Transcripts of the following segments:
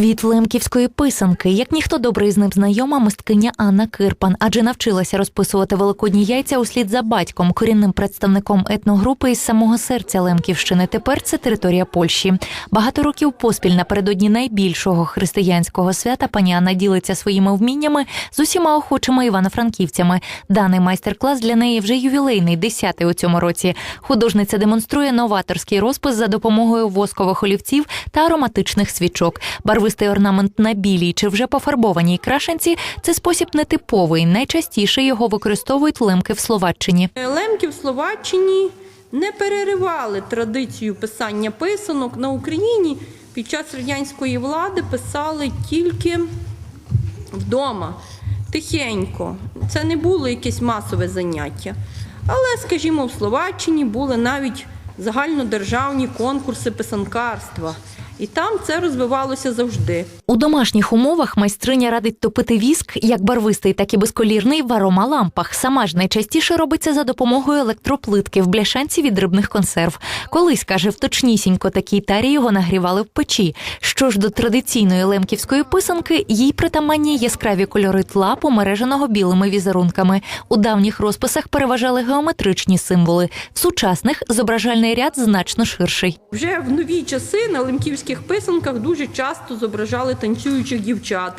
Світ лемківської писанки, як ніхто добре з ним знайома, мисткиня Анна Кирпан, адже навчилася розписувати великодні яйця услід за батьком, корінним представником етногрупи із самого серця Лемківщини. Тепер це територія Польщі. Багато років поспіль напередодні найбільшого християнського свята пані Анна ділиться своїми вміннями з усіма охочими івано-франківцями. Даний майстер-клас для неї вже ювілейний, десятий у цьому році. Художниця демонструє новаторський розпис за допомогою воскових олівців та ароматичних свічок. Барвистий орнамент на білій чи вже пофарбованій крашенці це спосіб нетиповий. Найчастіше його використовують лемки в Словаччині. Лемки в Словаччині не переривали традицію писання писанок на Україні. Під час радянської влади писали тільки вдома, тихенько. Це не було якесь масове заняття. Але, скажімо, в Словаччині були навіть загальнодержавні конкурси писанкарства. І там це розвивалося завжди. У домашніх умовах майстриня радить топити віск, як барвистий, так і безколірний в аромалампах. Сама ж найчастіше робиться за допомогою електроплитки в бляшанці від рибних консерв. Колись каже, в точнісінько такій тарі його нагрівали в печі. Що ж до традиційної лемківської писанки, їй притаманні яскраві кольори тла, помереженого білими візерунками. У давніх розписах переважали геометричні символи. В сучасних зображальний ряд значно ширший. Вже в нові часи на лемківських писанках дуже часто зображали танцюючих дівчат.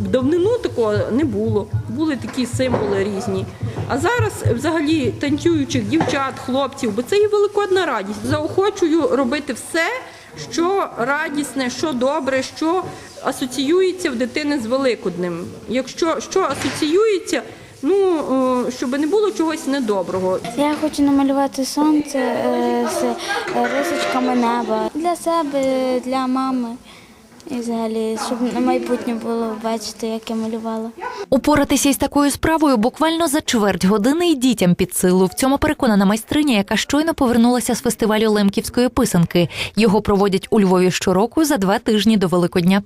В давнину такого не було. Були такі символи різні. А зараз взагалі танцюючих дівчат, хлопців, бо це є великодна радість. Заохочую робити все, що радісне, що добре, що асоціюється в дитини з Великоднем. Якщо що асоціюється, ну щоб не було чогось недоброго. Я хочу намалювати сонце е, з е, рисочками неба для себе, для мами. І взагалі, щоб на майбутнє було бачити, як я малювала. Упоратися із такою справою буквально за чверть години і дітям під силу. В цьому переконана майстриня, яка щойно повернулася з фестивалю лемківської писанки. Його проводять у Львові щороку за два тижні до Великодня.